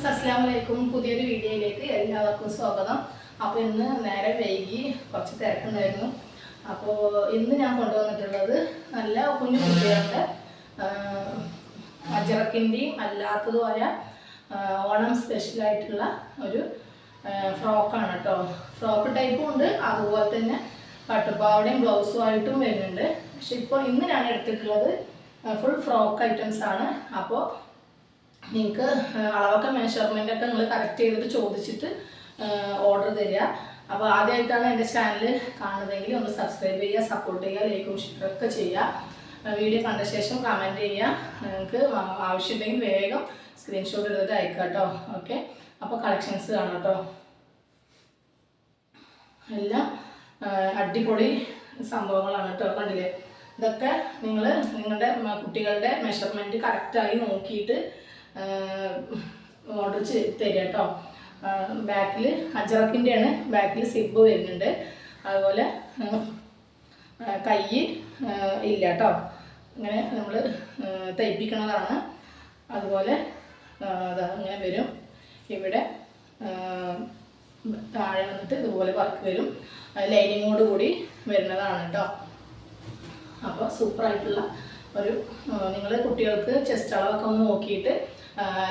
Friends അസ്സാം വലൈക്കും പുതിയൊരു വീഡിയോയിലേക്ക് എല്ലാവർക്കും സ്വാഗതം. അപ്പോൾ ഇന്ന് നേരെ വൈകി കുറച്ച് തിരക്കുണ്ടായിരുന്നു. അപ്പോൾ ഇന്ന് ഞാൻ കൊണ്ടുവന്നിട്ടുള്ളത് നല്ല കുഞ്ഞു കുട്ടികളുടെ അജറക്കിന്റെയും അല്ലാത്തതുമായ ഓണം സ്പെഷ്യലായിട്ടുള്ള ഒരു ഫ്രോക്കാണ് കേട്ടോ ഫ്രോക്ക് ടൈപ്പും ഉണ്ട്. അതുപോലെ തന്നെ പട്ടുപാവടയും ബ്ലൗസും ആയിട്ടും വരുന്നുണ്ട്. പക്ഷെ ഇപ്പോൾ ഇന്ന് ഞാൻ എടുത്തിട്ടുള്ളത് ഫുൾ ഫ്രോക്ക് ഐറ്റംസ് ആണ്. അപ്പോൾ നിങ്ങൾക്ക് അളവൊക്കെ മെഷർമെന്റ് ഒക്കെ നിങ്ങൾ കറക്റ്റ് ചെയ്തിട്ട് ചോദിച്ചിട്ട് ഓർഡർ തരിക. അപ്പോൾ ആദ്യമായിട്ടാണ് എന്റെ ചാനൽ കാണുന്നതെങ്കിൽ ഒന്ന് സബ്സ്ക്രൈബ് ചെയ്യുക സപ്പോർട്ട് ചെയ്യുക ലൈക്കും ഒക്കെ ചെയ്യുക. വീഡിയോ കണ്ട ശേഷം കമന്റ് ചെയ്യുക. നിങ്ങൾക്ക് ആവശ്യമുണ്ടെങ്കിൽ വേഗം സ്ക്രീൻഷോട്ട് എടുത്തിട്ട് അയക്കാം കേട്ടോ ഓക്കെ അപ്പോൾ കളക്ഷൻസ് കാണാം കേട്ടോ എല്ലാം അടിപൊളി സംഭവങ്ങളാണ് കേട്ടോ കണ്ടില്ലേ? ഇതൊക്കെ നിങ്ങൾ നിങ്ങളുടെ കുട്ടികളുടെ മെഷർമെന്റ് കറക്റ്റായി നോക്കിയിട്ട് ഓർഡർ ചെയ്ത് തരിക കേട്ടോ. ബാക്കിൽ അജറക്കിന്റെയാണ് ബാക്കിൽ സിബ് വരുന്നുണ്ട്. അതുപോലെ കൈ ഇല്ല കേട്ടോ. ഇങ്ങനെ നമ്മൾ തയ്പ്പിക്കണതാണ്. അതുപോലെ ആ, ഇങ്ങനെ വരും. ഇവിടെ താഴെ വന്നിട്ട് ഇതുപോലെ വർക്ക് വരും. ലൈനിങ്ങോട് കൂടി വരുന്നതാണ് കേട്ടോ. അപ്പോൾ സൂപ്പറായിട്ടുള്ള ഒരു നിങ്ങൾ കുട്ടികൾക്ക് ചെസ്റ്റ് അളവൊക്കെ ഒന്ന് നോക്കിയിട്ട്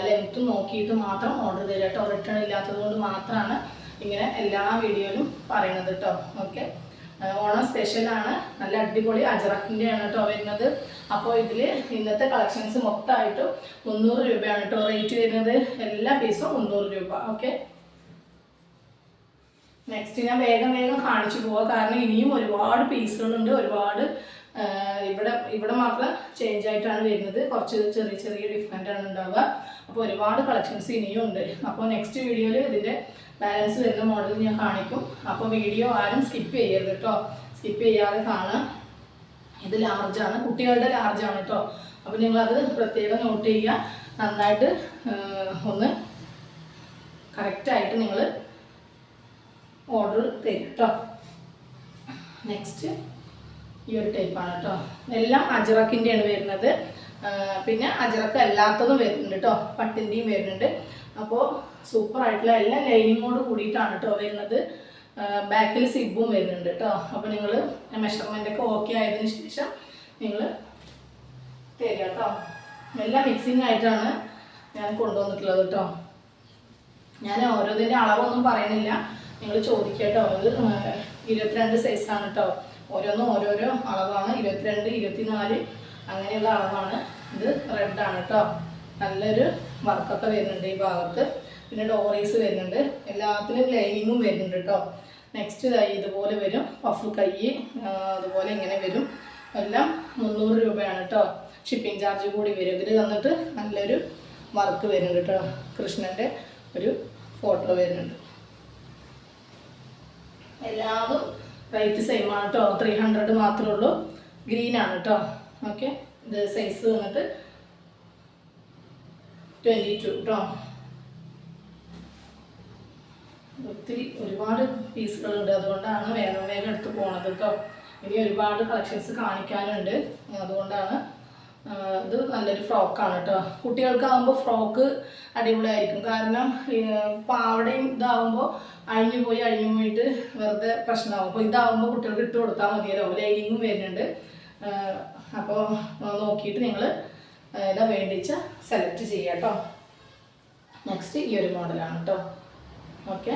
ലെങ്ത്തും നോക്കിയിട്ട് മാത്രം ഓർഡർ തരിക കേട്ടോ. റിട്ടേൺ ഇല്ലാത്തത് കൊണ്ട് മാത്രമാണ് ഇങ്ങനെ എല്ലാ വീഡിയോയിലും പറയുന്നത് കേട്ടോ. ഓക്കെ ഓണം സ്പെഷ്യലാണ് നല്ല അടിപൊളി അജറക്കിന്റെ ആണ് കേട്ടോ വരുന്നത്. അപ്പോൾ ഇതിൽ ഇന്നത്തെ കളക്ഷൻസ് മൊത്തമായിട്ട് മുന്നൂറ് രൂപയാണ് കേട്ടോ റേറ്റ് വരുന്നത്. എല്ലാ പീസും മുന്നൂറ് രൂപ. ഓക്കെ നെക്സ്റ്റ് ഞാൻ വേഗം വേഗം കാണിച്ചു പോവാം. കാരണം ഇനിയും ഒരുപാട് പീസുകളുണ്ട് ഒരുപാട് ഇവിടെ ഇവിടെ മാത്രം ചേഞ്ച് ആയിട്ടാണ് വരുന്നത്. കുറച്ച് ചെറിയ ചെറിയ ഡിഫറെന്റ് ആണ് ഉണ്ടാവുക. അപ്പോൾ ഒരുപാട് കളക്ഷൻസ് ഇനിയും ഉണ്ട്. അപ്പോൾ നെക്സ്റ്റ് വീഡിയോയിൽ ഇതിന്റെ ബാലൻസ് വരുന്ന മോഡൽ ഞാൻ കാണിക്കും. അപ്പോൾ വീഡിയോ ആരും സ്കിപ്പ് ചെയ്യരുത് കേട്ടോ സ്കിപ്പ് ചെയ്യാതെ കാണാം. ഇത് ലാർജാണ് കുട്ടികളുടെ ലാർജാണ് കേട്ടോ അപ്പോൾ നിങ്ങളത് പ്രത്യേകം നോട്ട് ചെയ്യുക. നന്നായിട്ട് ഒന്ന് കറക്റ്റായിട്ട് നിങ്ങൾ ഓർഡർ തരും കേട്ടോ നെക്സ്റ്റ് ഈ ഒരു ടൈപ്പാണ് കേട്ടോ. എല്ലാം അജറക്കിന്റെയാണ് വരുന്നത്. പിന്നെ അജറക്ക് അല്ലാത്തതും വരുന്നുണ്ട് കേട്ടോ. പട്ടിന്റെയും വരുന്നുണ്ട്. അപ്പോൾ സൂപ്പർ ആയിട്ടുള്ള എല്ലാം ലൈനിങ്ങോട് കൂടിയിട്ടാണ് കേട്ടോ വരുന്നത്. ബാക്കിൽ സിബും വരുന്നുണ്ട് കേട്ടോ. അപ്പോൾ നിങ്ങൾ മെഷർമെന്റ് ഒക്കെ ഓക്കെ ആയതിനു ശേഷം നിങ്ങൾ തരിക കേട്ടോ. എല്ലാം മിക്സിങ് ആയിട്ടാണ് ഞാൻ കൊണ്ടുവന്നിട്ടുള്ളത് കേട്ടോ. ഞാൻ ഓരോതിന്റെ അളവൊന്നും പറയുന്നില്ല. നിങ്ങൾ ചോദിക്കുക കേട്ടോ. ഇത് ആ, ഇരുപത്തിരണ്ട് സൈസാണ് കേട്ടോ. ഓരോന്നും ഓരോരോ അളവാണ്. ഇരുപത്തിരണ്ട് ഇരുപത്തിനാല് അങ്ങനെയുള്ള അളവാണ്. ഇത് റെഡാണ് കേട്ടോ നല്ലൊരു വർക്കൊക്കെ വരുന്നുണ്ട് ഈ ഭാഗത്ത്. പിന്നെ ഡോറീസ് വരുന്നുണ്ട്. എല്ലാത്തിനും ലൈനിങ്ങും വരുന്നുണ്ട് കേട്ടോ നെക്സ്റ്റ് ഇതുപോലെ വരും. പഫ് കൈ അതുപോലെ ഇങ്ങനെ വരും. എല്ലാം മുന്നൂറ് രൂപയാണ് കേട്ടോ ഷിപ്പിംഗ് ചാർജ് കൂടി വരും. ഇതിൽ തന്നിട്ട് നല്ലൊരു വർക്ക് വരുന്നുണ്ട് കേട്ടോ കൃഷ്ണന്റെ ഒരു ഫോട്ടോ വരുന്നുണ്ട്. എല്ലാതും റേറ്റ് സെയിം ആണ് കേട്ടോ ത്രീ ഹൺഡ്രഡ് മാത്രമേ ഉള്ളൂ. ഗ്രീൻ ആണ് കേട്ടോ ഓക്കെ ഇത് സൈസ് വന്നിട്ട് ട്വന്റി ടു കേട്ടോ ഒത്തിരി ഒരുപാട് പീസുകളുണ്ട്. അതുകൊണ്ടാണ് വേഗം വേഗം എടുത്ത് പോണത് കേട്ടോ ഇനി ഒരുപാട് കളക്ഷൻസ് കാണിക്കാനുണ്ട്. അതുകൊണ്ടാണ് ഇത് നല്ലൊരു ഫ്രോക്കാണ് കേട്ടോ കുട്ടികൾക്കാകുമ്പോൾ ഫ്രോക്ക് അടിപൊളിയായിരിക്കും. കാരണം പാവടയും ഇതാവുമ്പോൾ അഴിഞ്ഞു പോയി അഴിഞ്ഞു പോയിട്ട് വെറുതെ പ്രശ്നമാകും അപ്പോൾ ഇതാവുമ്പോൾ കുട്ടികൾക്ക് ഇട്ട് കൊടുത്താൽ മതിയല്ലോ. ലൈനിങ്ങും വരുന്നുണ്ട്. അപ്പോൾ നോക്കിയിട്ട് നിങ്ങൾ ഇതാ വേണ്ടിച്ച സെലക്ട് ചെയ്യുക കേട്ടോ നെക്സ്റ്റ് ഈ ഒരു മോഡലാണ് കേട്ടോ ഓക്കെ.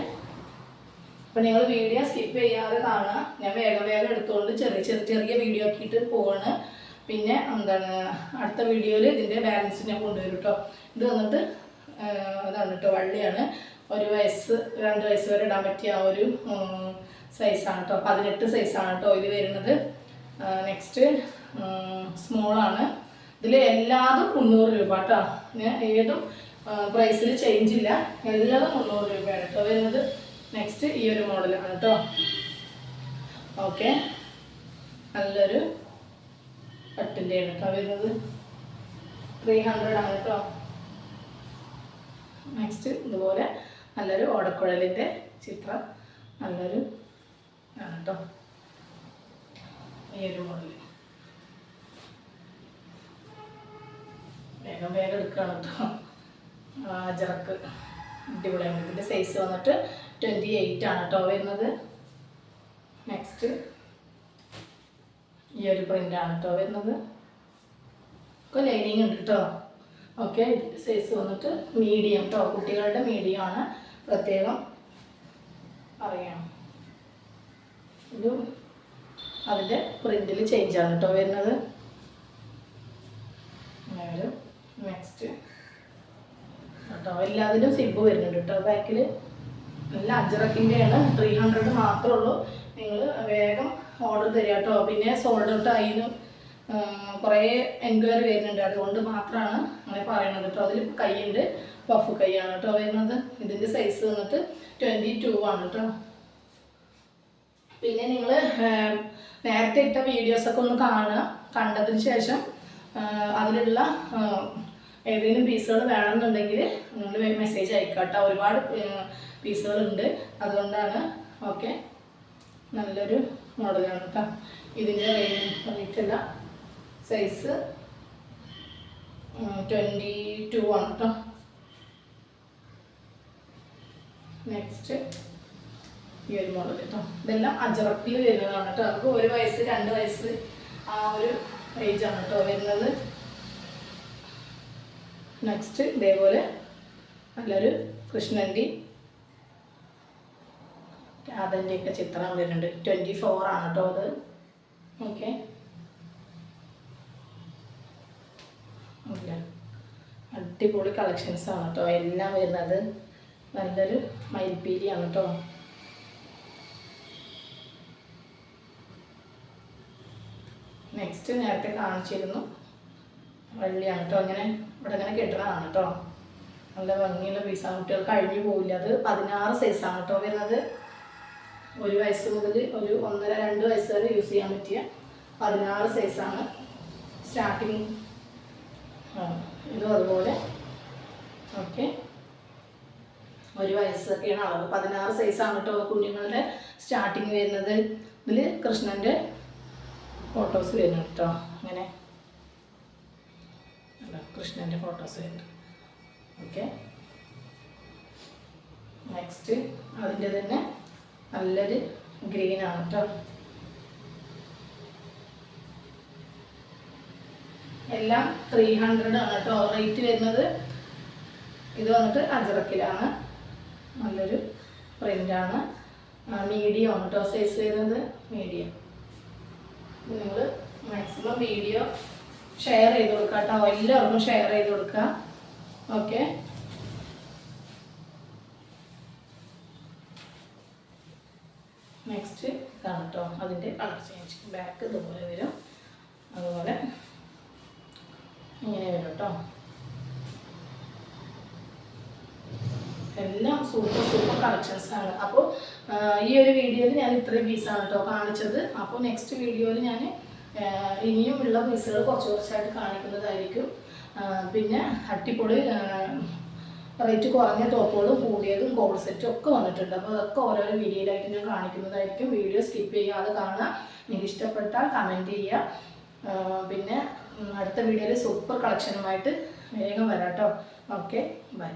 അപ്പോൾ നിങ്ങൾ വീഡിയോ സ്കിപ്പ് ചെയ്യാതെ കാണുക ഞാൻ വേഗം വേഗം എടുത്തുകൊണ്ട് ചെറിയ ചെറിയ ചെറിയ വീഡിയോ ആക്കിയിട്ട് പോവാണ്. പിന്നെ എന്താണ് അടുത്ത വീഡിയോയിൽ ഇതിന്റെ ബാലൻസ് ഞാൻ കൊണ്ടുവരും കേട്ടോ ഇത് വന്നിട്ട് അതാണ് കേട്ടോ വള്ളിയാണ്. ഒരു വയസ്സ് രണ്ട് വയസ്സ് വരെ ഇടാൻ പറ്റിയ ആ ഒരു സൈസാണ് കേട്ടോ പതിനെട്ട് സൈസാണ് കേട്ടോ ഇത് വരുന്നത്. നെക്സ്റ്റ് സ്മോളാണ് ഇതിൽ എല്ലാതും മുന്നൂറ് രൂപ കേട്ടോ ഞാൻ ഏതും പ്രൈസിൽ ചേഞ്ച് ഇല്ല. എല്ലാതും മുന്നൂറ് രൂപയാണ് കേട്ടോ വരുന്നത്. നെക്സ്റ്റ് ഈ ഒരു മോഡലാണ് കേട്ടോ ഓക്കെ നല്ലൊരു പട്ടിന്റെയാണ് കേട്ടോ വരുന്നത്? ത്രീ ഹൺഡ്രഡ് ആണ് കേട്ടോ. നെക്സ്റ്റ് ഇതുപോലെ നല്ലൊരു ഓടക്കുഴലിന്റെ ചിത്രം നല്ലൊരു ആണ് കേട്ടോ. ഈ ഒരു മോഡൽ വേഗം വേഗം എടുക്കുകയാണ് കേട്ടോ. ജറക്ക് അടിപൊളിയാണ് ഇതിന്റെ സൈസ് വന്നിട്ട് ട്വന്റി എയ്റ്റ് ആണ് കേട്ടോ വരുന്നത്. നെക്സ്റ്റ് ഈ ഒരു പ്രിന്റാണ് ആണ് കേട്ടോ വരുന്നത്. ഒക്കെ ലൈനിങ് ഉണ്ട് കേട്ടോ ഓക്കെ ഇതിന്റെ സൈസ് വന്നിട്ട് മീഡിയം കേട്ടോ കുട്ടികളുടെ മീഡിയം ആണ് പ്രത്യേകം അറിയണം. ഇത് അതിന്റെ പ്രിന്റിൽ ചേഞ്ച് ആണ് കേട്ടോ വരുന്നത്. നെക്സ്റ്റ് കേട്ടോ എല്ലാത്തിലും സിബ് വരുന്നുണ്ട് കേട്ടോ ബാക്കിൽ നല്ല അജറക്കിന്റെയാണ് ത്രീ ഹൺഡ്രഡ് മാത്രമേ ഉള്ളൂ. നിങ്ങൾ വേഗം ഓർഡർ തരിക കേട്ടോ പിന്നെ സോൾഡ് ഔട്ട് ആയിരുന്നു കുറേ എൻക്വയറി വരുന്നുണ്ട്. അതുകൊണ്ട് മാത്രമാണ് അങ്ങനെ പറയണത് കേട്ടോ അതിൽ കൈയുണ്ട് പഫ് കൈയാണ് കേട്ടോ വരുന്നത്. ഇതിന്റെ സൈസ് വന്നിട്ട് ട്വന്റി ടു ആണ് കേട്ടോ പിന്നെ നിങ്ങൾ നേരത്തെ ഇട്ട വീഡിയോസൊക്കെ ഒന്ന് കാണുക. കണ്ടതിന് ശേഷം അതിലുള്ള ഏതെങ്കിലും പീസുകൾ വേണമെന്നുണ്ടെങ്കിൽ നിങ്ങൾ മെസ്സേജ് അയക്കുക കേട്ടോ ഒരുപാട് പീസുകളുണ്ട് അതുകൊണ്ടാണ് ഓക്കെ. നല്ലൊരു മോഡലാണ് കേട്ടോ ഇതിന്റെ റേറ്റ് അല്ല സൈസ് ട്വന്റി ടു ആണ് കേട്ടോ നെക്സ്റ്റ് ഈ ഒരു മോഡൽ കേട്ടോ ഇതെല്ലാം അജറപ്പിൽ വരുന്നതാണ് കേട്ടോ നമുക്ക് ഒരു വയസ്സ് രണ്ട് വയസ്സ് ആ ഒരു ഏജ് ആണ് കേട്ടോ വരുന്നത്. നെക്സ്റ്റ് ഇതേപോലെ നല്ലൊരു കൃഷ്ണന്റെ രാധന്റെയൊക്കെ ചിത്രം വരുന്നുണ്ട്. ട്വന്റി ഫോർ ആണ് കേട്ടോ അത്. ഓക്കെ അടിപൊളി കളക്ഷൻസ് ആണ് കേട്ടോ എല്ലാം വരുന്നത് നല്ലൊരു മയിൽപ്പീലിയാണ് കേട്ടോ നെക്സ്റ്റ് നേരത്തെ കാണിച്ചിരുന്നു. വള്ളിയാണ് കേട്ടോ അങ്ങനെ ഇവിടെ അങ്ങനെ കെട്ടണതാണ് കേട്ടോ നല്ല ഭംഗിയുള്ള പീസാണ് കുട്ടികൾക്ക് കഴിഞ്ഞു പോവില്ല. അത് പതിനാറ് സൈസാണ് കേട്ടോ വരുന്നത്. ഒരു വയസ്സ് മുതൽ ഒരു ഒന്നര രണ്ട് വയസ്സ് വരെ യൂസ് ചെയ്യാൻ പറ്റിയ പതിനാറ് സൈസാണ് സ്റ്റാർട്ടിങ് ഇതും അതുപോലെ. ഓക്കെ ഒരു വയസ്സൊക്കെയാണ് അളവ് പതിനാറ് സൈസാണ് കേട്ടോ കുഞ്ഞുങ്ങളുടെ സ്റ്റാർട്ടിങ് വരുന്നത്. ഇതിൽ കൃഷ്ണന്റെ ഫോട്ടോസ് വരുന്നു കേട്ടോ. അങ്ങനെ. അല്ല കൃഷ്ണന്റെ ഫോട്ടോസ് വരുന്നു ഓക്കെ നെക്സ്റ്റ് അതിന്റെ തന്നെ നല്ലൊരു ഗ്രീനാണ് കേട്ടോ. എല്ലാം ത്രീ ഹൺഡ്രഡ് ആണ് കേട്ടോ റേറ്റ് വരുന്നത്. ഇത് വന്നിട്ട് അജറക്കിലാണ് നല്ലൊരു പ്രിന്റാണ് മീഡിയം ആണ് കേട്ടോ സൈസ് വരുന്നത്. മീഡിയം നിങ്ങൾ മാക്സിമം വീഡിയോ ഷെയർ ചെയ്ത് കൊടുക്കുക കേട്ടോ. എല്ലാവർക്കും ഷെയർ ചെയ്ത് കൊടുക്കുക ഓക്കെ നെക്സ്റ്റ് ഇതാണ് കേട്ടോ. അതിന്റെ കളർ ചേഞ്ച് ബാക്ക് ഇതുപോലെ വരും. അതുപോലെ ഇങ്ങനെ വരും കേട്ടോ. എല്ലാം സൂപ്പർ സൂപ്പർ കളക്ഷൻസ് ആണ്. അപ്പോൾ ഈ ഒരു വീഡിയോയിൽ ഞാൻ ഇത്രയും പീസാണ് കേട്ടോ കാണിച്ചത്. അപ്പോൾ നെക്സ്റ്റ് വീഡിയോയിൽ ഞാൻ ഇനിയും ഉള്ള പീസുകൾ കുറച്ച് കുറച്ചായിട്ട് കാണിക്കുന്നതായിരിക്കും. പിന്നെ അട്ടിപ്പൊളി റേറ്റ് കുറഞ്ഞ ടോപ്പുകളും കൂടിയതും കോഡ് സെറ്റും ഒക്കെ വന്നിട്ടുണ്ട്. അപ്പോൾ അതൊക്കെ ഓരോരോ വീഡിയോയിലായിട്ട് ഞാൻ കാണിക്കുന്നതായിരിക്കും. വീഡിയോ സ്കിപ്പ് ചെയ്യാതെ കാണുക. നിങ്ങൾക്ക് ഇഷ്ടപ്പെട്ടാൽ കമന്റ് ചെയ്യുക. പിന്നെ അടുത്ത വീഡിയോയിൽ സൂപ്പർ കളക്ഷനുമായിട്ട് വേഗം വരാം കേട്ടോ ഓക്കെ ബൈ